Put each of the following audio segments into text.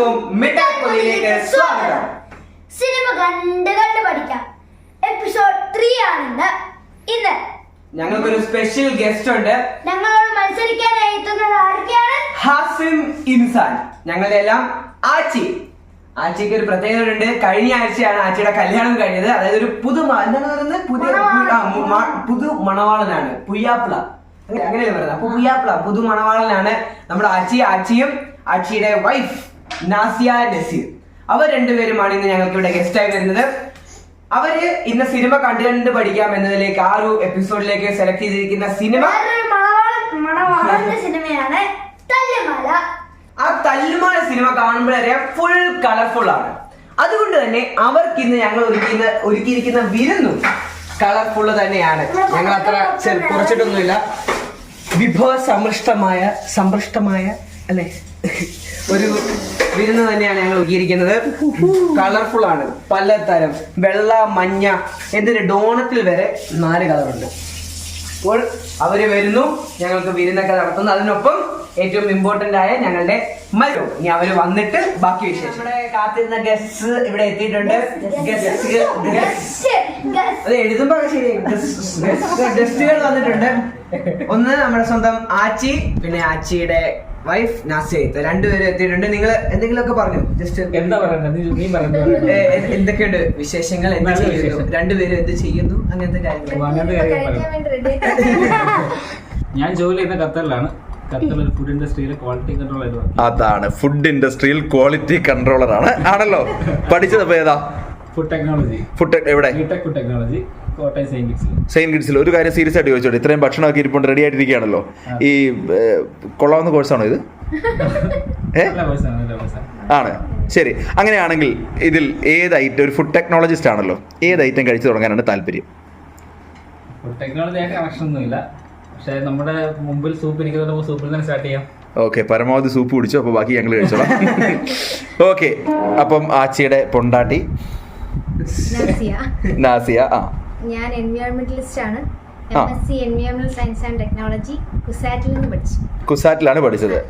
എല്ലാവർക്കും മിഠായിപ്പൊതിയിലേക്ക് സ്വാഗതം. സിനിമ കണ്ട് കണ്ട് പഠിക്കാം. എപ്പിസോഡ് ത്രീ ആണിന്ന്. ഇന്ന് ഞങ്ങൾക്കൊരു സ്പെഷ്യൽ ഗസ്റ്റ് ഉണ്ട്. ഞങ്ങളോട് മത്സരിക്കാനായി എത്തുന്നത് ആരൊക്കെയാണ്? ഹാസിം ഇൻസാൻ. ഞങ്ങളുടെ എല്ലാം ആച്ചി. ആച്ചിക്ക് ഒരു പ്രത്യേകത ഉണ്ട്. കഴിഞ്ഞ ആഴ്ചയാണ് ആച്ചിയുടെ കല്യാണം കഴിഞ്ഞത്. അതായത് ഒരു പുതു എന്താണ് പറയുന്നത്? പുതിയ. ആ, മു- പുതു മണവാളനാണ്. പുയ്യാപ്പിള അങ്ങനെ- അങ്ങനെയല്ലേ പറയുന്നത്? അപ്പൊ പുയ്യാപ്പിള പുതു മണവാളനാണ് നമ്മുടെ ആച്ചി. ആച്ചിയും ആച്ചിയുടെ വൈഫ് നാസിയ നസീർ. അവർ രണ്ടുപേരുമാണ് ഇന്ന് ഞങ്ങൾക്ക് ഇവിടെ ഗസ്റ്റായി വരുന്നത്. അവർ ഇന്ന് സിനിമ കണ്ടു കണ്ട് പഠിക്കാം എന്നതിലേക്ക് ആ ഒരു എപ്പിസോഡിലേക്ക് സെലക്ട് ചെയ്തിരിക്കുന്ന സിനിമ സിനിമയാണ് ആ തല്ലുമാല സിനിമ കാണുമ്പോഴറിയാം ഫുൾ കളർഫുൾ ആണ്. അതുകൊണ്ട് തന്നെ അവർക്ക് ഇന്ന് ഞങ്ങൾ ഒരുക്കുന്ന ഒരുക്കിയിരിക്കുന്ന വിരുന്നും കളർഫുൾ തന്നെയാണ്. ഞങ്ങൾ അത്ര കുറച്ചിട്ടൊന്നുമില്ല. വിഭവ സമ്പൃഷ്ടമായ സമ്പൃഷ്ടമായ അല്ലെ? ഒരു വിരുന്ന് തന്നെയാണ് ഞങ്ങൾ ഒരുക്കിയിരിക്കുന്നത്. കളർഫുൾ ആണ്. പലതരം. വെള്ള മഞ്ഞ എന്തിന് ഡോണത്തിൽ വരെ നാല് കളറുണ്ട് അപ്പോൾ അവർ വരുന്നു. ഞങ്ങൾക്ക് വിരുന്നൊക്കെ നടത്തുന്നു. അതിനൊപ്പം ഏറ്റവും ഇമ്പോർട്ടന്റ് ആയ ഞങ്ങളുടെ മരം ഇനി അവർ വന്നിട്ട് ബാക്കി വിശേഷം. നമ്മുടെ കാത്തിരുന്ന ഗസ് ഇവിടെ എത്തിയിട്ടുണ്ട്. Guest guest, guest. അത് എഴുതുമ്പോ ശരി. ഗസ്റ്റുകൾ വന്നിട്ടുണ്ട്. ഒന്ന് നമ്മുടെ സ്വന്തം ആച്ചി പിന്നെ ആച്ചിയുടെ വൈഫ് നാസേത്ത് രണ്ടുപേരും എത്തിയിട്ടുണ്ട്. നിങ്ങൾ എന്തെങ്കിലുമൊക്കെ പറഞ്ഞു. ജസ്റ്റ് എന്താ പറയണ്ടത് നീ- നീ പറയുന്നത് എന്തൊക്കെയുണ്ട് വിശേഷങ്ങൾ? എന്ത് ചെയ്യുന്നു. രണ്ടുപേരും എന്ത് ചെയ്യുന്നു? അങ്ങനത്തെ കാര്യങ്ങൾ ഞാൻ ജോലി ചെയ്യുന്ന ഖത്തറിലാണ്. ഫുഡ് ഇൻഡസ്ട്രിയിലെ ക്വാളിറ്റി കൺട്രോൾ ആയിട്ട് അതാണ് ഫുഡ് ഇൻഡസ്ട്രിയിൽ ക്വാളിറ്റി കൺട്രോളർ ആണ്. ആണല്ലോ? പഠിച്ചത് ഏതാ? ഫുഡ് ടെക്നോളജി ഫുഡ് എവിടെ? ഫുഡ് ടെക്നോളജി സെയിൻ കിഡ്സിൽ ഒരു കാര്യം സീരിയസ് ആയിട്ട് ചോദിച്ചോട്ടെ? ഇത്രയും ഭക്ഷണമൊക്കെ ഇരിപ്പുണ്ട് റെഡി ആയിട്ടിരിക്കുകയാണല്ലോ. ഈ കൊള്ളാവുന്ന കോഴ്സാണോ ഇത്? ആണ് ശരി. അങ്ങനെയാണെങ്കിൽ ഇതിൽ ഏത് ഐറ്റം ഒരു ഫുഡ് ടെക്നോളജിസ്റ്റ് ആണല്ലോ ഏത് ഐറ്റം കഴിച്ചു തുടങ്ങാനാണ് താല്പര്യം? ഫുഡ് ടെക്നോളജി ആയിട്ട് കണക്ഷൻ പക്ഷേ നമ്മുടെ മുമ്പിൽ സൂപ്പ് സൂപ്പിൽ തന്നെ സ്റ്റാർട്ട് ചെയ്യാം. ഓക്കെ പരമാവധി സൂപ്പ് കുടിച്ചു അപ്പോൾ ബാക്കി ഞങ്ങൾ കഴിച്ചോളാം. ഓക്കെ അപ്പം ആച്ചിയുടെ പൊണ്ടാട്ടി. നാസിയ. നാസിയ ആ. ഞാൻ എൻവയോൺമെന്റലിസ്റ്റ് ആണ്. കുസാറ്റിലാണ് പഠിച്ചത്?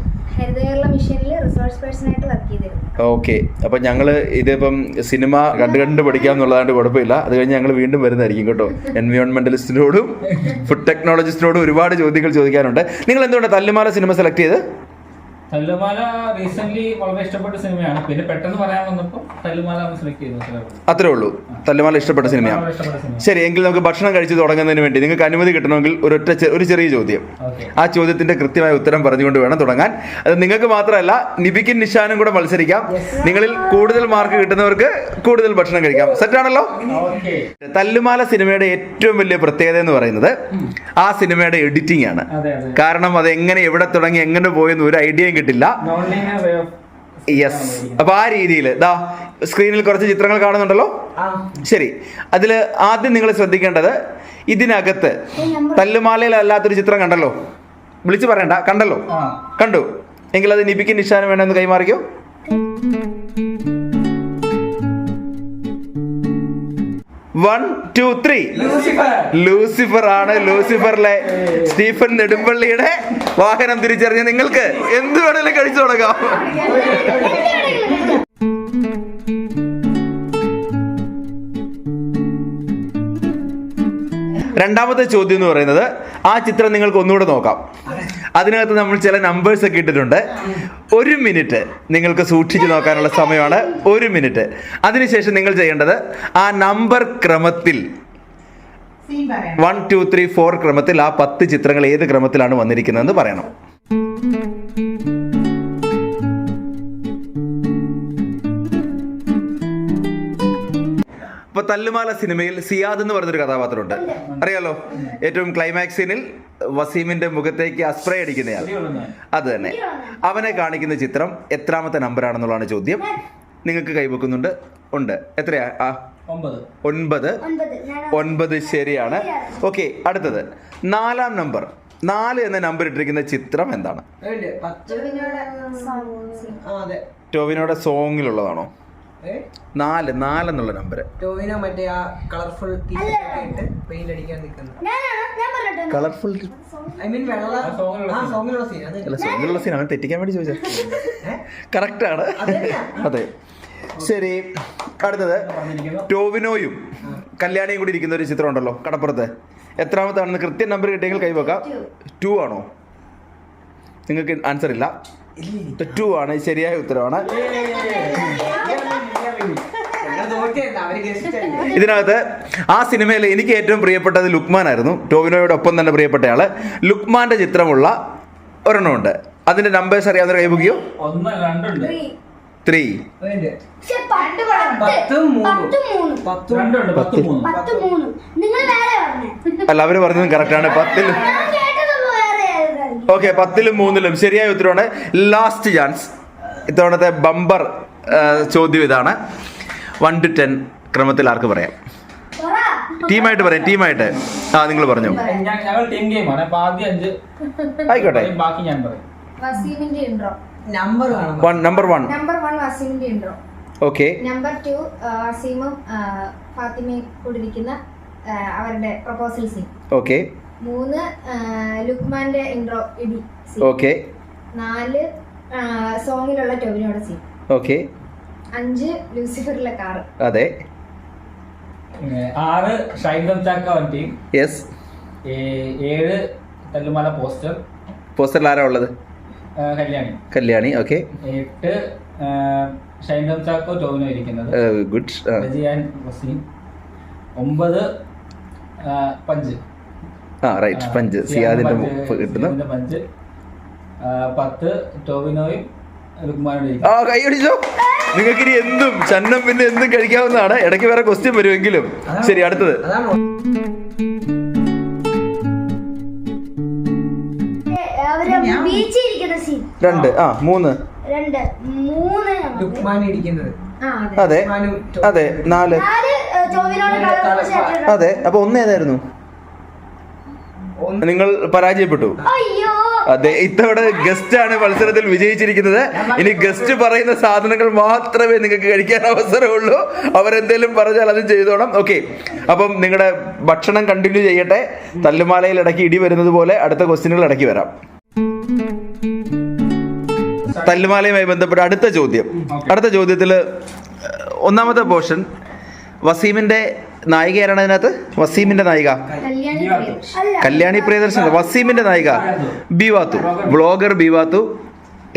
ഓക്കെ അപ്പൊ ഞങ്ങൾ ഇതിപ്പം സിനിമ കണ്ടു കണ്ട് പഠിക്കാം എന്നുള്ളതാണ്ട് കുഴപ്പമില്ല. അത് കഴിഞ്ഞ് ഞങ്ങൾ വീണ്ടും വരുന്നതായിരിക്കും കേട്ടോ. എൻവയോൺമെന്റലിസ്റ്റിനോടും ഫുഡ് ടെക്നോളജിസ്റ്റിനോടും ഒരുപാട് ചോദ്യങ്ങൾ ചോദിക്കാനുണ്ട്. നിങ്ങൾ എന്തുകൊണ്ട് തല്ലുമാല സിനിമ സെലക്ട് ചെയ്ത്? തല്ലുമാല റീസെന്റ് വളരെ ഇഷ്ടപ്പെട്ട സിനിമയാണ്. പിന്നെ പെട്ടെന്ന് പറയാൻ വന്നപ്പോൾ തല്ലുമാല സെലക്ട് ചെയ്തു അത്രേ ഉള്ളൂ. തല്ലുമാല ഇഷ്ടപ്പെട്ട സിനിമയാണ്. ശരി എങ്കിൽ നമുക്ക് ഭക്ഷണം കഴിച്ചു തുടങ്ങുന്നതിന് വേണ്ടി നിങ്ങൾക്ക് അനുമതി കിട്ടണമെങ്കിൽ ഒരൊറ്റ ഒരു ചെറിയ ചോദ്യം. ആ ചോദ്യത്തിന്റെ കൃത്യമായ ഉത്തരം പറഞ്ഞുകൊണ്ട് വേണം തുടങ്ങാൻ. അത് നിങ്ങൾക്ക് മാത്രമല്ല നിബിക്കും നിഷാനും കൂടെ മത്സരിക്കാം. നിങ്ങളിൽ കൂടുതൽ മാർക്ക് കിട്ടുന്നവർക്ക് കൂടുതൽ ഭക്ഷണം കഴിക്കാം. സെറ്റ് ആണല്ലോ? തല്ലുമാല സിനിമയുടെ ഏറ്റവും വലിയ പ്രത്യേകത എന്ന് പറയുന്നത് ആ സിനിമയുടെ എഡിറ്റിംഗ് ആണ്. കാരണം അത് എങ്ങനെ എവിടെ തുടങ്ങി എങ്ങനെ പോയെന്ന് ഒരു ഐഡിയയും കിട്ടില്ല യെസ് അപ്പൊ ആ രീതിയിൽ ദാ സ്ക്രീനിൽ കുറച്ച് ചിത്രങ്ങൾ കാണുന്നുണ്ടല്ലോ? ആ. ശരി. അതിൽ ആദ്യം നിങ്ങൾ ശ്രദ്ധിക്കേണ്ടത് ഇതിനകത്ത് തല്ലുമാലയിൽ അല്ലാത്തൊരു ചിത്രം കണ്ടല്ലോ? വിളിച്ചു പറയണ്ട കണ്ടല്ലോ? കണ്ടു. എങ്കിൽ അത് നിബിക്ക് നിഷാനും വേണമെന്ന് കൈമാറിക്കോ? വൺ ടു ത്രീ ലൂസിഫർ ആണ് ലൂസിഫറിലെ സ്റ്റീഫൻ നെടുമ്പള്ളിയുടെ വാഹനം തിരിച്ചറിഞ്ഞ നിങ്ങൾക്ക് എന്ത് വേണേലും കഴിച്ചു തുടങ്ങാം. രണ്ടാമത്തെ ചോദ്യം എന്ന് പറയുന്നത് ആ ചിത്രം നിങ്ങൾക്ക് ഒന്നുകൂടെ നോക്കാം. അതിനകത്ത് നമ്മൾ ചില നമ്പേഴ്സ് ഒക്കെ ഇട്ടിട്ടുണ്ട്. ഒരു മിനിറ്റ് നിങ്ങൾക്ക് സൂക്ഷിച്ചു നോക്കാനുള്ള സമയമാണ്. ഒരു മിനിറ്റ് അതിനുശേഷം നിങ്ങൾ ചെയ്യേണ്ടത് ആ നമ്പർ ക്രമത്തിൽ വൺ ടു ത്രീ ഫോർ ക്രമത്തിൽ ആ പത്ത് ചിത്രങ്ങൾ ഏത് ക്രമത്തിലാണ് വന്നിരിക്കുന്നതെന്ന് പറയണം. ഇപ്പൊ തല്ലുമാല സിനിമയിൽ സിയാദ് എന്ന് പറഞ്ഞൊരു കഥാപാത്രമുണ്ട്. അറിയാലോ? ഏറ്റവും ക്ലൈമാക്സ് സീനിൽ വസീമിന്റെ മുഖത്തേക്ക് അസ്പ്രേ അടിക്കുന്നയാൾ. അത് തന്നെ. അവനെ കാണിക്കുന്ന ചിത്രം എത്രാമത്തെ നമ്പറാണെന്നുള്ളതാണ് ചോദ്യം. നിങ്ങൾക്ക് കൈവെക്കുന്നുണ്ട്. ഉണ്ട്. എത്രയാ? ആ. ഒൻപത്. ഒൻപത്. ശരിയാണ്. ഓക്കെ അടുത്തത്. നാലാം നമ്പർ നാല് എന്ന നമ്പർ ഇട്ടിരിക്കുന്ന ചിത്രം എന്താണ്? ടോവിനോടെ സോങ്ങിലുള്ളതാണോ? നാല് നാലെന്നുള്ള നമ്പർ ടോവിനോ മറ്റേ ആ കളർഫുൾ ഇട്ട് പെയിന്റ് അടിക്കാൻ നിൽക്കുന്നു. ഞാനാണ്? ഞാൻ പറഞ്ഞിട്ടുണ്ട്. കളർഫുൾ ഐ മീൻ വെള്ള ആ. സോങ്ങിലുള്ള സീൻ അങ്ങനെ അല്ല സോങ്ങിലുള്ള സീൻ അവൻ തെറ്റിക്കാൻ വേണ്ടി ചോദിച്ചാ കറക്റ്റാണ് ആണ്. അതെ. ശരി. അടുത്തത്. പറഞ്ഞിരിക്കുന്നു. ടോവിനോയും കല്യാണിയും കൂടി ഇരിക്കുന്ന ഒരു ചിത്രം ഉണ്ടല്ലോ കടപ്പുറത്ത്. എത്രാമത്താണെന്ന് കൃത്യം നമ്പർ കിട്ടിയെങ്കിൽ കൈവെക്കാം ടു ആണോ? നിങ്ങൾക്ക് ആൻസർ ഇല്ല. ടു ആണ് ശരിയായ ഉത്തരവാണ്. ഇതിനകത്ത് ആ സിനിമയിൽ എനിക്ക് ഏറ്റവും പ്രിയപ്പെട്ടത് ലുക്മാൻ ആയിരുന്നു. ടോവിനോയുടെ ഒപ്പം തന്നെ പ്രിയപ്പെട്ടയാൾ. ലുക്മാന്റെ ചിത്രമുള്ള ഒരെണ്ണമുണ്ട് അതിന്റെ നമ്പേഴ്സ് അറിയാവുന്ന കൈബുക്കിയോ ത്രീ അല്ല അവർ പറഞ്ഞതും കറക്റ്റാണ് ആയിരുന്നു. ഓക്കെ പത്തിലും മൂന്നിലും ശരിയായ ഉത്തരവാണ് ലാസ്റ്റ് ചാൻസ് ഇത്തവണത്തെ ബമ്പർ ചോദ്യം ഇതാണ്. വൺ ടു ടെൻ ക്രമത്തിൽ ആർക്ക് പറയാം? ടീമായിട്ട് പറയാം ടീമായിട്ട്. ആ നിങ്ങൾ പറഞ്ഞു. ഞങ്ങൾ ടീം ഗെയിമാണ് അപ്പൊ ആദ്യം അഞ്ച്. ആയിക്കോട്ടെ. ബാക്കി ഞാൻ പറയും. വസീമിന്റെ intro number one number okay number two വസീമും ഫാത്തിമയും കൂടിയിരിക്കുന്ന അവരുടെ പ്രപ്പോസൽ സീൻ ഓക്കെ മൂന്ന് ലുക്മാന്റെ ഇൻട്രോ ഇടി ഓക്കെ നാല് സോങ്ങിലുള്ള ടോവിനോടെ സീൻ ഓക്കെ. അഞ്ച് ലൂസിഫറിലെ കാർ. അതെ. ആറ് ഷൈൻദം ചാക്ക ടീം യെസ് ഏഴ് തല്ലുമല പോസ്റ്റർ. പോസ്റ്ററിൽ ആരാ ഉള്ളത് കല്യാണി. കല്യാണി ഓക്കെ. എട്ട് ഷൈൻദം ചാക്കോ ടോവിനോ ഇരിക്കുന്നത്. ഗുഡ്. വസീം. ഒമ്പത് പഞ്ച്. ആ റൈറ്റ് പഞ്ച്. സിയാദിന്റെ കിട്ടുന്നു പഞ്ച്. പത്ത് ടോവിനോയും ലുക്മാനോയും കൈ അടിച്ചോ നിങ്ങൾക്ക് ഇനി എന്തും ചന്നം പിന്നെ എന്തും കഴിക്കാവുന്നതാണ്. ഇടയ്ക്ക് വേറെ ക്വസ്റ്റ്യൻ വരുമെങ്കിലും. ശരി അടുത്തത്. രണ്ട്. ആ മൂന്ന്. രണ്ട്. മൂന്ന് ലുക്മാൻ ഇരിക്കുന്നത്. ആ അതെ. അതെ. അതെ നാല്. അതെ അപ്പൊ ഒന്ന് ഏതായിരുന്നു? ഒന്ന് നിങ്ങൾ പരാജയപ്പെട്ടു. അതെ ഇത്തവണ ഗസ്റ്റ് ആണ് മത്സരത്തിൽ വിജയിച്ചിരിക്കുന്നത്. ഇനി ഗസ്റ്റ് പറയുന്ന സാധനങ്ങൾ മാത്രമേ നിങ്ങൾക്ക് കഴിക്കാൻ അവസരമുള്ളൂ. അവരെന്തേലും പറഞ്ഞാൽ അത് ചെയ്തോണം. ഓക്കെ അപ്പം നിങ്ങളുടെ ഭക്ഷണം കണ്ടിന്യൂ ചെയ്യട്ടെ. തല്ലുമാലയിൽ ഇടയ്ക്ക് ഇടി വരുന്നത് പോലെ അടുത്ത ക്വസ്റ്റ്യനുകൾ ഇടയ്ക്ക് വരാം. തല്ലുമാലയുമായി ബന്ധപ്പെട്ട അടുത്ത ചോദ്യം. അടുത്ത ചോദ്യത്തിൽ ഒന്നാമത്തെ പോർഷൻ വസീമിന്റെ നായിക ആരാണ് അതിനകത്ത് വസീമിന്റെ നായിക. കല്യാണി പ്രിയദർശൻ കല്യാണി പ്രിയദർശൻ വസീമിന്റെ നായിക. Beevathu. Blogger Beevathu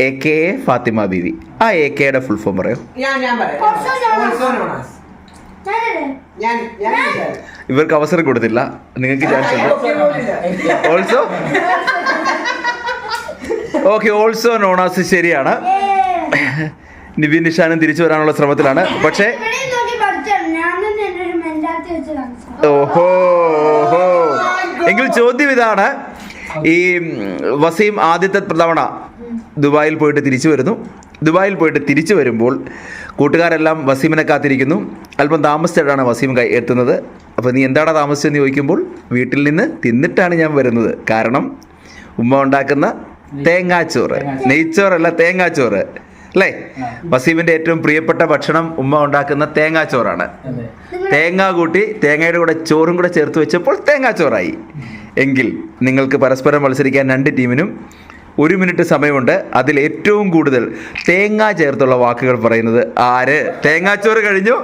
A K A Fathima Beevi. ആ എ കെയുടെ ഫുൾ ഫോം പറയോ. ഇവർക്ക് അവസരം കൊടുത്തില്ല. നിങ്ങൾക്ക് ചാൻസ് ഉണ്ട്. ഓൾസോ ഓക്കെ ഓൾസോ നോണാസ് ശരിയാണ്. നിബിൻ നിഷാനും തിരിച്ചു വരാനുള്ള ശ്രമത്തിലാണ്. പക്ഷേ ഇവിടെയും നോക്കി പഠിച്ചാണ് ഞാൻ തന്നെ എന്റെ ഒരു മെന്റാലിറ്റി വെച്ച് കാണിച്ചു ഓഹോ ഓഹോ. എങ്കിൽ ചോദ്യം ഇതാണ്. ഈ വസീം ആദ്യത്തെ തവണ ദുബായിൽ പോയിട്ട് തിരിച്ചു വരുന്നു. ദുബായിൽ പോയിട്ട് തിരിച്ചു വരുമ്പോൾ കൂട്ടുകാരെല്ലാം വസീമിനെ കാത്തിരിക്കുന്നു. അല്പം താമസിച്ചിട്ടാണ് വസീം കൈ എത്തുന്നത്. അപ്പോൾ നീ എന്താണ് താമസിച്ചെന്ന് ചോദിക്കുമ്പോൾ വീട്ടിൽ നിന്ന് തിന്നിട്ടാണ് ഞാൻ വരുന്നത്. കാരണം ഉമ്മ ഉണ്ടാക്കുന്ന തേങ്ങാച്ചോറ്. നെയ്ച്ചോറല്ല തേങ്ങാച്ചോറ്. അല്ലേ? വസീമിന്റെ ഏറ്റവും പ്രിയപ്പെട്ട ഭക്ഷണം ഉമ്മ ഉണ്ടാക്കുന്ന തേങ്ങാച്ചോറാണ്. തേങ്ങ കൂട്ടി തേങ്ങയുടെ കൂടെ ചോറും കൂടെ ചേർത്ത് വെച്ചപ്പോൾ തേങ്ങാച്ചോറായി. എങ്കിൽ നിങ്ങൾക്ക് പരസ്പരം മത്സരിക്കാൻ രണ്ട് ടീമിനും ഒരു മിനിറ്റ് സമയമുണ്ട്. അതിൽ ഏറ്റവും കൂടുതൽ തേങ്ങ ചേർത്തുള്ള വാക്കുകൾ പറയുന്നത് ആര്? തേങ്ങാച്ചോറ് കഴിഞ്ഞു.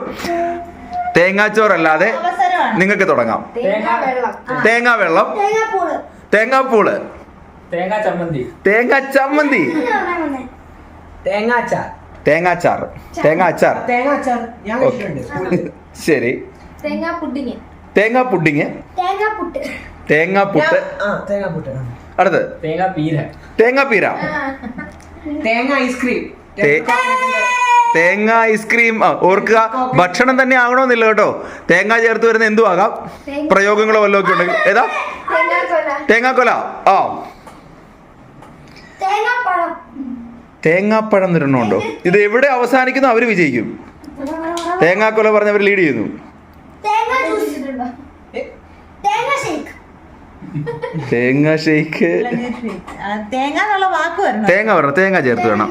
തേങ്ങാച്ചോറല്ലാതെ നിങ്ങൾക്ക് തുടങ്ങാം. തേങ്ങ വെള്ളം. തേങ്ങാ വെള്ളം. തേങ്ങാപ്പൂൾ തേങ്ങാപ്പൂൾ തേങ്ങാ ചമ്മന്തി. തേങ്ങാ ചമ്മന്തി. തേങ്ങാച്ചാർ. തേങ്ങാച്ചാർ. തേങ്ങ തേങ്ങാച്ചാർ. ഞാൻ ശരി. തേങ്ങാ പുഡിങ്. തേങ്ങാ പുഡിങ്. തേങ്ങാ പുട്ട്. ഞാൻ- ആ തേങ്ങാപ്പുട്ട് ആ. അടുത്ത് തേങ്ങാ പീര. തേങ്ങാ പീര. തേങ്ങ ഐസ്ക്രീം തേ- തേങ്ങ ഐസ്ക്രീം ആ ഓർക്കുക. ഭക്ഷണം തന്നെ ആകണമെന്നില്ല കേട്ടോ. തേങ്ങ ചേർത്ത് വരുന്ന എന്തും ആകാം. പ്രയോഗങ്ങളോ വല്ലതും ഒക്കെ ഉണ്ടെങ്കിൽ ഏതാ? തേങ്ങാക്കൊല. തേങ്ങാക്കൊല. ആ. തേങ്ങാപ്പഴം എന്നൊരെണ്ണം ഉണ്ടോ ഇത് എവിടെ അവസാനിക്കുന്നു? അവർ വിജയിക്കും. തേങ്ങാക്കൊല പറഞ്ഞവർ ലീഡ് ചെയ്യുന്നു. തേങ്ങ ജ്യൂസ് തേങ്ങ ഷേക്ക് തേങ്ങ ഷെയ്ക്ക് തേങ്ങ പറഞ്ഞു തേങ്ങ ചേർത്ത് വേണം.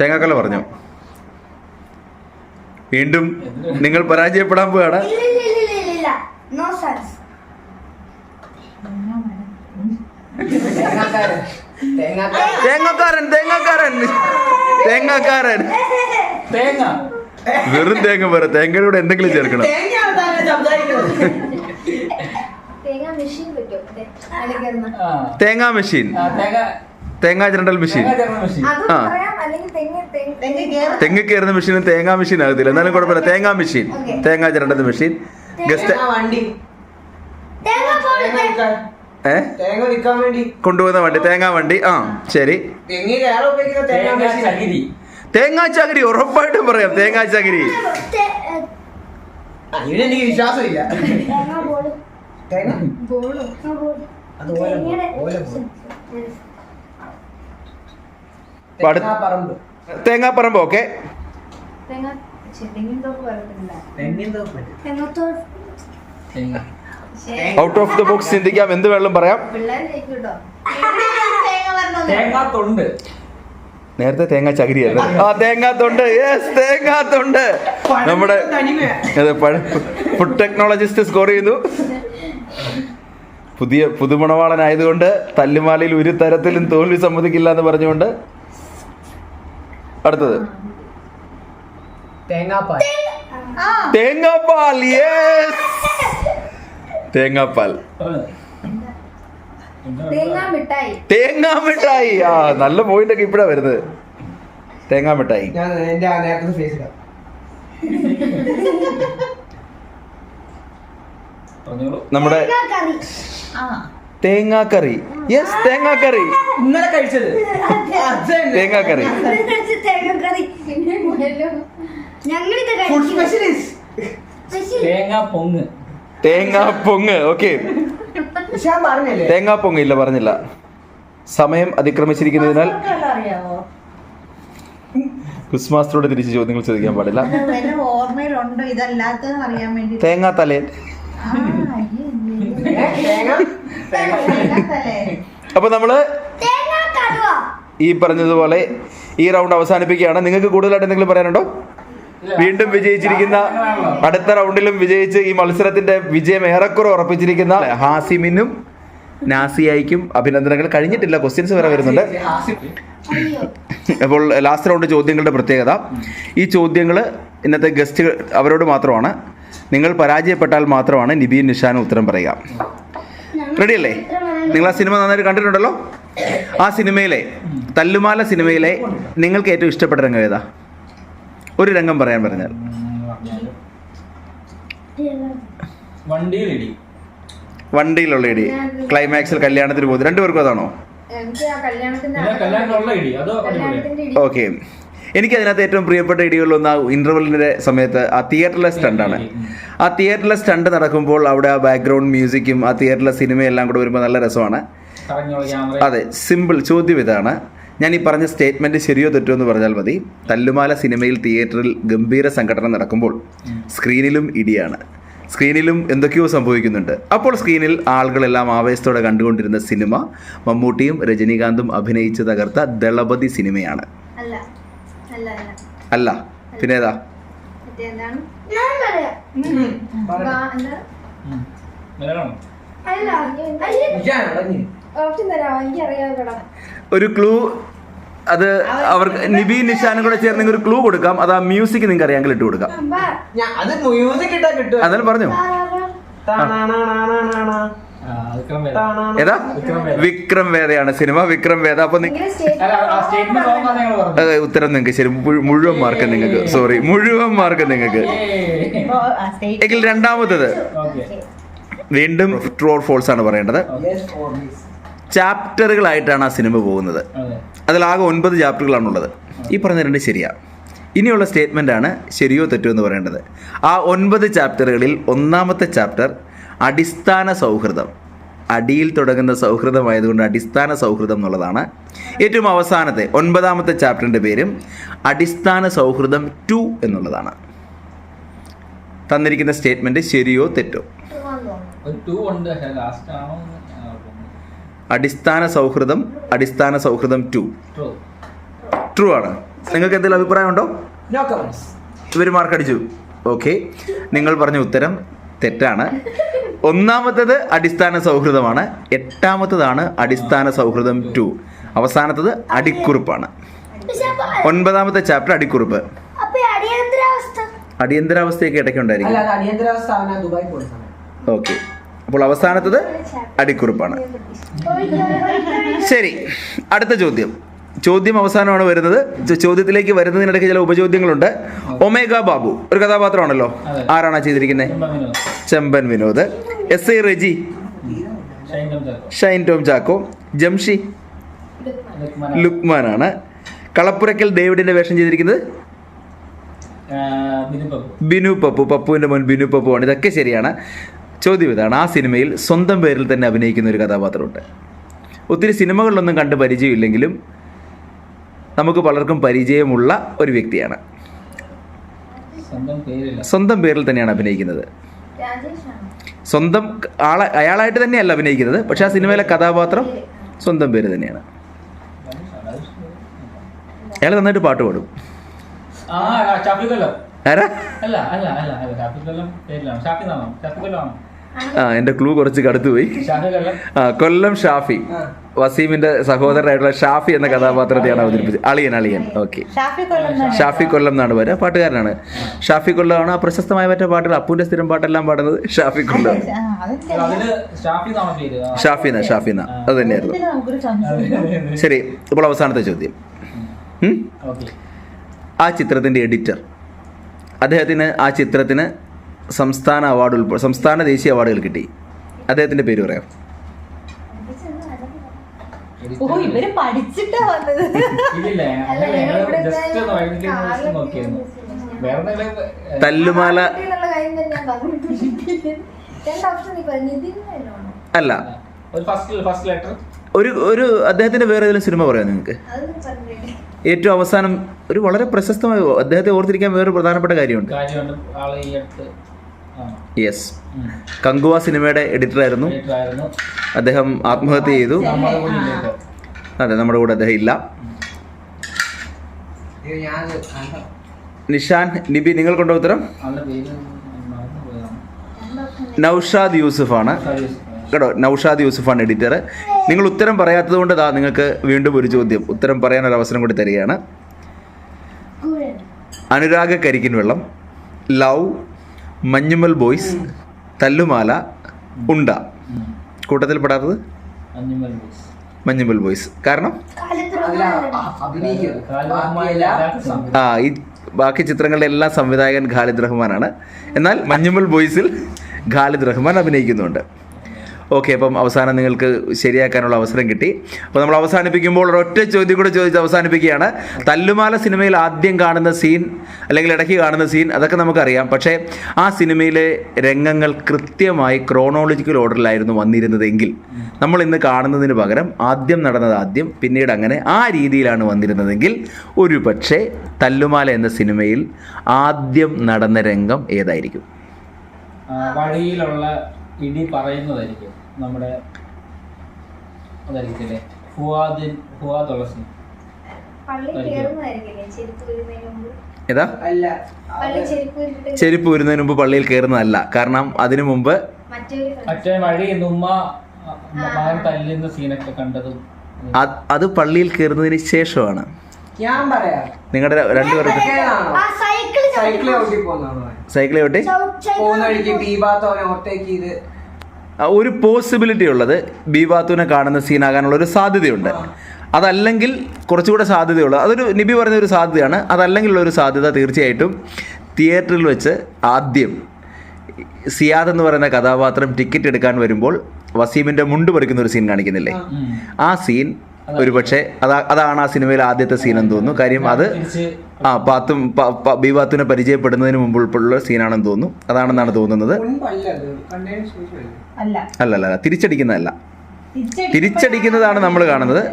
തേങ്ങാക്കൊല പറഞ്ഞു. വീണ്ടും നിങ്ങൾ പരാജയപ്പെടാൻ പോവാണ് ഇല്ല ഇല്ല തേങ്ങാക്കാരൻ. തേങ്ങാക്കാരൻ തേങ്ങക്കാരൻ. തേങ്ങ. വെറും തേങ്ങ വേറെ തേങ്ങയുടെ കൂടെ എന്തെങ്കിലും ചേർക്കണം. തേങ്ങ മെഷീൻ തേങ്ങാ മെഷീൻ. തേങ്ങ. തേങ്ങാ ചിരണ്ടൽ മെഷീൻ. തേങ്ങ ചേർന്ന മെഷീൻ. അതും ആ. പറയാം. അല്ലെങ്കിൽ തെങ്ങ് തെങ്ങ്. തെങ്ങ് കേറി. തെങ്ങ് കയറുന്ന മെഷീനും തേങ്ങാ മെഷീൻ ആകത്തില്ല. എന്നാലും കുഴപ്പമില്ല. തേങ്ങാ മെഷീൻ. തേങ്ങ തേങ്ങാ ചിരണ്ടൽ മെഷീൻ. ഗസ്റ്റ് വണ്ടി. തേങ്ങ വിൽക്കാൻ വേണ്ടി. കൊണ്ടുപോകുന്ന വണ്ടി തേങ്ങ വണ്ടി. ആ ശരി. തെങ്ങി ചകിരി. ഉറപ്പായിട്ടും പറയാം. തേങ്ങാ ചകിരി. വിശ്വാസമില്ല. തേങ്ങാപ്പറമ്പ് ഓക്കെ. തേങ്ങ തെങ്ങിൻ തോപ്പ് തെങ്ങിൻ തോപ്പ് തേങ്ങ. ഔട്ട് ഓഫ് ദ ബോക്സ് ചിന്തിക്കാം എന്ത് വേണം പറയാം. നേരത്തെ തേങ്ങ വരണോന്ന് തേങ്ങ തൊണ്ട് നേരത്തെ തേങ്ങാ ചകിരിയായിരുന്നു. ആ തേങ്ങാ തൊണ്ട് യെസ് തേങ്ങാ തൊണ്ട് നമ്മുടെ അതെ ഫുഡ് ടെക്നോളജിസ്റ്റ് സ്കോർ ചെയ്യുന്നു. പുതിയ പുതുമണവാളനായതുകൊണ്ട് തല്ലുമാലയിൽ ഒരു തരത്തിലും തോൽവി സമ്മതിക്കില്ല എന്ന് പറഞ്ഞുകൊണ്ട് അടുത്തത്. തേങ്ങാപ്പാൽ. ആ. തേങ്ങാപ്പാൽ യെസ് തേങ്ങാപ്പാൽ. തേങ്ങ മിഠായി തേങ്ങാ മിഠായി ആ നല്ല പോയിന്റ് ഒക്കെ ഇപ്പഴാ വരുന്നത്. തേങ്ങാ മിഠായി നമ്മുടെ തേങ്ങ കറി ആ. തേങ്ങാക്കറി. യെസ് തേങ്ങാക്കറി. ഇന്നലെ കഴിച്ചത്. തേങ്ങാക്കറി. തേങ്ങാ കറി പിന്നെ മുയലോ ഞങ്ങളിത് ഫുഡ് സ്പെഷ്യലിസ്റ്റ് സ്പെഷ്യൽ തേങ്ങ പൊങ്ങ്. തേങ്ങാ പൊങ്ങ് ഓക്കെ. ഞാൻ തേങ്ങാ പൊങ്ങ് ഇല്ല പറഞ്ഞില്ല. സമയം അതിക്രമിച്ചിരിക്കുന്നതിനാൽ മാസ്റ്ററോട് തിരിച്ച് ചോദ്യങ്ങൾ ചോദിക്കാൻ പാടില്ല. തേങ്ങാ തലേ. അപ്പൊ നമ്മൾ തേങ്ങ കടുവ ഈ പറഞ്ഞതുപോലെ ഈ റൗണ്ട് അവസാനിപ്പിക്കുകയാണ്. നിങ്ങൾക്ക് കൂടുതലായിട്ട് എന്തെങ്കിലും പറയാനുണ്ടോ? വീണ്ടും വിജയിച്ചിരിക്കുന്ന അടുത്ത റൗണ്ടിലും വിജയിച്ച് ഈ മത്സരത്തിന്റെ വിജയം ഏറെക്കുറെ ഉറപ്പിച്ചിരിക്കുന്ന ഹാസിമിനും നാസിയായിക്കും അഭിനന്ദനങ്ങൾ. കഴിഞ്ഞിട്ടില്ല ക്വസ്റ്റ്യൻസ് വരെ വരുന്നുണ്ട്. അപ്പോൾ ലാസ്റ്റ് റൗണ്ട് ചോദ്യങ്ങളുടെ പ്രത്യേകത. ഈ ചോദ്യങ്ങൾ ഇന്നത്തെ ഗസ്റ്റ് അവരോട് മാത്രമാണ്. നിങ്ങൾ പരാജയപ്പെട്ടാൽ മാത്രമാണ് നിബിയും നിഷാനും ഉത്തരം പറയുക. റെഡി അല്ലേ? നിങ്ങൾ ആ സിനിമ നന്നായിട്ട് കണ്ടിട്ടുണ്ടല്ലോ? ആ സിനിമയിലെ തല്ലുമാല സിനിമയിലെ നിങ്ങൾക്ക് ഏറ്റവും ഇഷ്ടപ്പെട്ട രംഗം ഏതാ? ഒരു രംഗം പറയാൻ പറഞ്ഞാൽ. വണ്ടിയിലുള്ള ഇടി. ക്ലൈമാക്സിൽ കല്യാണത്തിന് പോകുന്നത്. രണ്ടുപേർക്കും അതാണോ? ഓക്കെ. എനിക്ക് അതിനകത്ത് ഏറ്റവും പ്രിയപ്പെട്ട ഇടികളിലൊന്ന് ആ ഇന്റർവെലിന്റെ സമയത്ത് ആ തിയേറ്ററിലെ സ്റ്റണ്ടാണ്. ആ തിയേറ്ററിലെ സ്റ്റണ്ട് നടക്കുമ്പോൾ അവിടെ ആ ബാക്ക്ഗ്രൗണ്ട് മ്യൂസിക്കും ആ തിയേറ്ററിലെ സിനിമയെല്ലാം എല്ലാം കൂടെ വരുമ്പോൾ നല്ല രസമാണ്. അതെ സിമ്പിൾ ചോദ്യം ഇതാണ് ഞാൻ ഈ പറഞ്ഞ സ്റ്റേറ്റ്മെന്റ് ശരിയോ തെറ്റോ എന്ന് പറഞ്ഞാൽ മതി. തല്ലുമാല സിനിമയിൽ തിയേറ്ററിൽ ഗംഭീര സംഘടന നടക്കുമ്പോൾ സ്ക്രീനിലും ഇടിയാണ്. സ്ക്രീനിലും എന്തൊക്കെയോ സംഭവിക്കുന്നുണ്ട്. അപ്പോൾ സ്ക്രീനിൽ ആളുകളെല്ലാം ആവേശത്തോടെ കണ്ടുകൊണ്ടിരുന്ന സിനിമ മമ്മൂട്ടിയും രജനീകാന്തും അഭിനയിച്ച് തകർത്ത ദളപതി സിനിമയാണ്. അല്ല. അല്ല അല്ല. അല്ല. പിന്നെ ഏതാ? ഓപ്ഷൻ തരാമോ എനിക്കറിയാം ഒരു ക്ലൂ അത് അവർക്ക് നിബി നിഷാനും കൂടെ ചേർന്ന് ഒരു ക്ലൂ കൊടുക്കാം. അത് ആ മ്യൂസിക് നിങ്ങൾക്ക് അറിയാമെങ്കിൽ ഇട്ട് കൊടുക്കാം. അത് മ്യൂസിക് ഇട്ടാ കിട്ടും എന്നാലും പറഞ്ഞു. ഏതാ? വിക്രം വേദയാണ് സിനിമ വിക്രം വേദ. അപ്പൊ അതെ, ഉത്തരം നിങ്ങൾക്ക് ശരി. മുഴുവൻ മാർക്ക് നിങ്ങൾക്ക്. സോറി മുഴുവൻ മാർക്ക് നിങ്ങൾക്ക്. എങ്കിൽ രണ്ടാമത്തത്. വീണ്ടും ട്രോൾ ഓർ ഫോൾസ് ആണ് പറയേണ്ടത്. ചാപ്റ്ററുകളായിട്ടാണ് ആ സിനിമ പോകുന്നത്. അതെ. അതിലാകെ ഒൻപത് ചാപ്റ്ററുകളാണുള്ളത്. ഈ പറഞ്ഞ രണ്ട് ശരിയാ. ഇനിയുള്ള സ്റ്റേറ്റ്മെന്റ് ആണ് ശരിയോ തെറ്റോ എന്ന് പറയേണ്ടത്. ആ ഒൻപത് ചാപ്റ്ററുകളിൽ ഒന്നാമത്തെ ചാപ്റ്റർ അടിസ്ഥാന സൗഹൃദം. അടിയിൽ തുടങ്ങുന്ന സൗഹൃദമായതുകൊണ്ട് അടിസ്ഥാന സൗഹൃദം എന്നുള്ളതാണ് ഏറ്റവും അവസാനത്തെ ഒൻപതാമത്തെ ചാപ്റ്ററിന്റെ പേരും അടിസ്ഥാന സൗഹൃദം ടു എന്നുള്ളതാണ്. തന്നിരിക്കുന്ന സ്റ്റേറ്റ്മെന്റ് ശരിയോ തെറ്റോ ഒരു ടൂ ഉണ്ട് പക്ഷെ ലാസ്റ്റ് ആണോ എന്ന് ഞാൻ ഓർക്കുന്നു. അടിസ്ഥാന സൗഹൃദം അടിസ്ഥാന സൗഹൃദം ടു True. ട്രൂ ആണ്. നിങ്ങൾക്ക് എന്തെങ്കിലും അഭിപ്രായമുണ്ടോ. ഇവർ മാർക്ക് അടിച്ചു. ഓക്കെ നിങ്ങൾ പറഞ്ഞ ഉത്തരം തെറ്റാണ്. ഒന്നാമത്തത് അടിസ്ഥാന സൗഹൃദമാണ്. എട്ടാമത്തതാണ് അടിസ്ഥാന സൗഹൃദം ടു അവസാനത്തത് അടിക്കുറിപ്പാണ്. ഒൻപതാമത്തെ ചാപ്റ്റർ അടിക്കുറിപ്പ്. അടിയന്തരാവസ്ഥയൊക്കെ ഇടയ്ക്ക് ഉണ്ടായിരിക്കും ഓക്കെ അപ്പോൾ അവസാനത്തത് അടിക്കുറിപ്പാണ്. ശരി അടുത്ത ചോദ്യം. ചോദ്യം അവസാനമാണ് വരുന്നത്. ചോദ്യത്തിലേക്ക് വരുന്നതിനിടയ്ക്ക് ചില ഉപചോദ്യങ്ങളുണ്ട്. ഒമേഗ ബാബു ഒരു കഥാപാത്രമാണല്ലോ. ആരാണ് ചെയ്തിരിക്കുന്നത് Chemban Vinod. S I Reji. Shine Tom Chacko. Jamshi. Lukman ആണ് കളപ്പുരക്കൽ ഡേവിഡിന്റെ വേഷം ചെയ്തിരിക്കുന്നത്? ബിനു പപ്പു. പപ്പുവിന്റെ മുൻ ബിനു പപ്പു ആണ് ഇതൊക്കെ ശരിയാണ്. ചോദ്യം ഇതാണ്. ആ സിനിമയിൽ സ്വന്തം പേരിൽ തന്നെ അഭിനയിക്കുന്ന ഒരു കഥാപാത്രമുണ്ട്. ഒത്തിരി സിനിമകളിലൊന്നും കണ്ട് പരിചയമില്ലെങ്കിലും നമുക്ക് പലർക്കും പരിചയമുള്ള ഒരു വ്യക്തിയാണ്. സ്വന്തം പേരില്ല സ്വന്തം പേരിൽ തന്നെയാണ് അഭിനയിക്കുന്നത്. സ്വന്തം ആളെ അയാളായിട്ട് തന്നെയല്ല അഭിനയിക്കുന്നത്. പക്ഷെ ആ സിനിമയിലെ കഥാപാത്രം സ്വന്തം പേര് തന്നെയാണ്. അയാൾ നന്നായിട്ട് പാട്ട് പാടും. ആരാ? അല്ല അല്ല അല്ല അല്ല ഷാഫി കൊല്ലം പേരിലാണ്. ഷാഫി കൊല്ലം ആ എന്റെ ക്ലൂ കുറച്ച് കടുത്തുപോയി. പോയി കൊല്ലം ആ കൊല്ലം ഷാഫി. വസീമിന്റെ സഹോദരനായിട്ടുള്ള ഷാഫി എന്ന കഥാപാത്രത്തെയാണ് അവതരിപ്പിച്ചത്. അളിയൻ അളിയൻ. ഓക്കെ. ഷാഫി കൊല്ലം ഷാഫി കൊല്ലം എന്നാണ് പേര് പാട്ടുകാരനാണ്. ഷാഫി കൊല്ലമാണ് ആ പ്രശസ്തമായ മറ്റേ പാട്ടുകൾ അപ്പുവിന്റെ സ്ഥിരം പാട്ടെല്ലാം പാടുന്നത് ഷാഫി കൊല്ലം. ഷാഫിന ഷാഫിന അത് തന്നെയായിരുന്നു. ശരി ഇപ്പോൾ അവസാനത്തെ ചോദ്യം? ആ ചിത്രത്തിന്റെ എഡിറ്റർ. അദ്ദേഹത്തിന് ആ ചിത്രത്തിന് സംസ്ഥാന അവാർഡ് ഉൾപ്പെടെ സംസ്ഥാന ദേശീയ അവാർഡുകൾ കിട്ടി. അദ്ദേഹത്തിന്റെ പേര് പറയാം. ഓ ഇവർ പഠിച്ചിട്ടാ വന്നത്. തല്ലുമാല അല്ല. ഒരു ഫസ്റ്റ് ഫസ്റ്റ് ലെറ്റർ ഒരു ഒരു അദ്ദേഹത്തിന്റെ വേറെ ഏതെങ്കിലും സിനിമ പറയാം നിങ്ങൾക്ക്. ഏറ്റവും അവസാനം ഒരു വളരെ പ്രശസ്തമായ അദ്ദേഹത്തെ ഓർത്തിരിക്കാൻ വേറൊരു പ്രധാനപ്പെട്ട കാര്യമുണ്ട്. യെസ് കങ്കുവ സിനിമയുടെ എഡിറ്റർ ആയിരുന്നു. അദ്ദേഹം ആത്മഹത്യ ചെയ്തു. അതെ നമ്മുടെ കൂടെ അദ്ദേഹം ഇല്ല. ഞാൻ നിഷാൻ നിബി നിങ്ങൾ കൊണ്ടോ ഉത്തരം? നൌഷാദ് യൂസുഫാണ്. ആണ് കേട്ടോ നൌഷാദ് യൂസുഫാണ് എഡിറ്റർ നിങ്ങൾ ഉത്തരം പറയാത്തത് കൊണ്ട് ദാ നിങ്ങൾക്ക് വീണ്ടും ഒരു ചോദ്യം. ഉത്തരം പറയാൻ ഒരു അവസരം കൂടി തരികയാണ്. അനുരാഗ കരിക്കിൻ വെള്ളം ലവ് മഞ്ഞുമൽ ബോയ്സ് തല്ലുമാല ഉണ്ട. കൂട്ടത്തിൽ പെടാത്തത്? മഞ്ഞുമൽ ബോയ്സ്. കാരണം? ആ ഈ ബാക്കി ചിത്രങ്ങളുടെ എല്ലാ സംവിധായകൻ ഖാലിദ് റഹ്മാനാണ്. എന്നാൽ മഞ്ഞുമൽ ബോയ്സിൽ ഖാലിദ് റഹ്മാൻ അഭിനയിക്കുന്നുണ്ട്. ഓക്കെ അപ്പം അവസാനം നിങ്ങൾക്ക് ശരിയാക്കാനുള്ള അവസരം കിട്ടി. അപ്പോൾ നമ്മൾ അവസാനിപ്പിക്കുമ്പോൾ ഒരൊറ്റ ചോദ്യം കൂടെ ചോദിച്ച് അവസാനിപ്പിക്കുകയാണ്. തല്ലുമാല സിനിമയിൽ ആദ്യം കാണുന്ന സീൻ അല്ലെങ്കിൽ ഇടയ്ക്ക് കാണുന്ന സീൻ അതൊക്കെ നമുക്കറിയാം. പക്ഷേ ആ സിനിമയിലെ രംഗങ്ങൾ കൃത്യമായി ക്രോണോളജിക്കൽ ഓർഡറിലായിരുന്നു വന്നിരുന്നതെങ്കിൽ. നമ്മൾ ഇന്ന് കാണുന്നതിന് പകരം ആദ്യം നടന്നത് ആദ്യം പിന്നീട് അങ്ങനെ ആ രീതിയിലാണ് വന്നിരുന്നതെങ്കിൽ ഒരു പക്ഷേ തല്ലുമാല എന്ന സിനിമയിൽ ആദ്യം നടന്ന രംഗം ഏതായിരിക്കും? വഴിയിലുള്ള ഇടി പറയുന്നതായിരിക്കും. നമ്മുടെ അതായിരിക്കില്ലേ? ഫുവാദിൻ പള്ളി കയറുന്നതായിരിക്കില്ലേ ചെരുപ്പ് ഊരുന്നതിന് മുമ്പ്? പള്ളിയിൽ കയറുന്നതല്ല കാരണം അതിനു മുമ്പ് മറ്റൊരു friend. മറ്റേ വഴി ഉമ്മ മകൻ തല്ലുന്ന സീനൊക്കെ കണ്ടതും. അത് പള്ളിയിൽ കയറുന്നതിന് ശേഷമാണ്. ഞാൻ പറയാം. നിങ്ങളുടെ രണ്ടുപേർക്ക് സൈക്കിളെ ആ സൈക്കിൾ സൈക്കിൾ ചവിട്ടി പോകുന്നതാണോ സൈക്കിൾ ചവിട്ടി? പോകുന്ന വഴിക്ക് ബി ഭാഗത്ത് അവനെ ഓവർടേക്ക് ചെയ്ത് ഒരു പോസിബിലിറ്റി ഉള്ളത് ബി ബാത്തുവിനെ കാണുന്ന സീനാകാനുള്ള ഒരു സാധ്യതയുണ്ട്. അതല്ലെങ്കിൽ കുറച്ചുകൂടെ സാധ്യതയുള്ളത് അതൊരു നിബി പറഞ്ഞ ഒരു സാധ്യതയാണ്. അതല്ലെങ്കിൽ ഒരു സാധ്യത തീർച്ചയായിട്ടും തിയേറ്ററിൽ വെച്ച് ആദ്യം സിയാദ് എന്ന് പറയുന്ന കഥാപാത്രം ടിക്കറ്റ് എടുക്കാൻ വരുമ്പോൾ വസീമിന്റെ മുണ്ട് പറിക്കുന്ന ഒരു സീൻ കാണിക്കുന്നില്ലേ? ആ. സീൻ ഒരു പക്ഷേ അതാ അതാണ് ആ സിനിമയിലെ ആദ്യത്തെ സീൻ എന്ന് തോന്നുന്നു. കാര്യം അത് ആ പാത്തും ബി പാത്തുവിനെ പരിചയപ്പെടുന്നതിന് മുമ്പ് ഉൾപ്പെടെയുള്ള സീനാണെന്ന് തോന്നുന്നു. അതാണെന്നാണ് തോന്നുന്നത്. അല്ല. അല്ലല്ല അല്ല തിരിച്ചടിക്കുന്നതല്ല. തിരിച്ചടിക്കുന്നതാണ് നമ്മൾ കാണുന്നത്.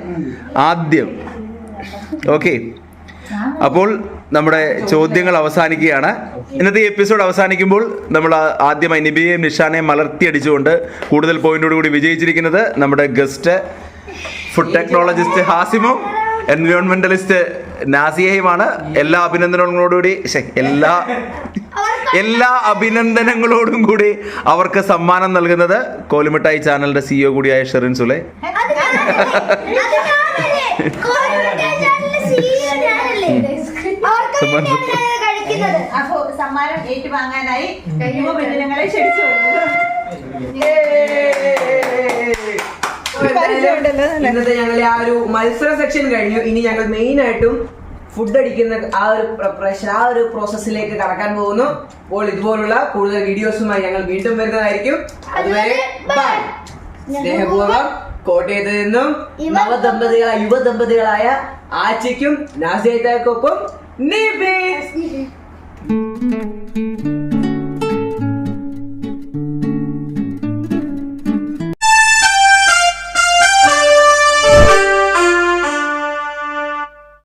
ആദ്യം. ഓക്കെ. അപ്പോൾ നമ്മുടെ ചോദ്യങ്ങൾ അവസാനിക്കുകയാണ്. ഇന്നത്തെ ഈ എപ്പിസോഡ് അവസാനിക്കുമ്പോൾ നമ്മൾ ആ- ആദ്യമായി നിബിയെയും നിഷാനെയും മലർത്തിയടിച്ചുകൊണ്ട് കൂടുതൽ പോയിന്റോടുകൂടി വിജയിച്ചിരിക്കുന്നത് നമ്മുടെ ഗസ്റ്റ് ഫുഡ് ടെക്നോളജിസ്റ്റ് ഹാസിമും എൻവയോൺമെന്റലിസ്റ്റ് നാസിയയുമാണ് എല്ലാ അഭിനന്ദനങ്ങളോടുകൂടി കൂടി എല്ലാ എല്ലാ അഭിനന്ദനങ്ങളോടും കൂടി അവർക്ക് സമ്മാനം നൽകുന്നത് കോലിമിട്ടായി ചാനലിന്റെ സിഇഒ കൂടിയായ ഷെറിൻ സുലെ അത് ഞാനല്ലേ? ബന്ധനങ്ങളെ ഞാനല്ലേ? കോഴിക്കോട്ടെ ചാനലിലെ CEO ഞാനല്ലേ അവർക്ക് സമ്മാനം. വേണ്ടിയാണ് കഴിക്കുന്നത് അപ്പോ സമ്മാനം ഏറ്റുവാങ്ങാനായി യുവജനങ്ങളെ ക്ഷണിച്ചു അപ്പൊ എന്തായാലും ഇന്നത്തെ ഞങ്ങളുടെ ആ ഒരു മത്സര സെക്ഷൻ കഴിഞ്ഞു. ഇനി ഞങ്ങൾ മെയിൻ ആയിട്ടും ഫുഡ് അടിക്കുന്ന ആ ഒരു പ്രഷർ ആ ഒരു പ്രോസസ്സിലേക്ക് കടക്കാൻ പോകുന്നു. അപ്പോൾ ഇതുപോലുള്ള കൂടുതൽ വീഡിയോസുമായി ഞങ്ങൾ വീണ്ടും വരുന്നതായിരിക്കും. അതുവരെ ബൈ സ്നേഹപൂർവം കോട്ടയത്ത് നിന്നും നവദമ്പതികളായ യുവദമ്പതികളായ ആച്ചയ്ക്കും നാസിയത്താക്കൊപ്പം നിബി.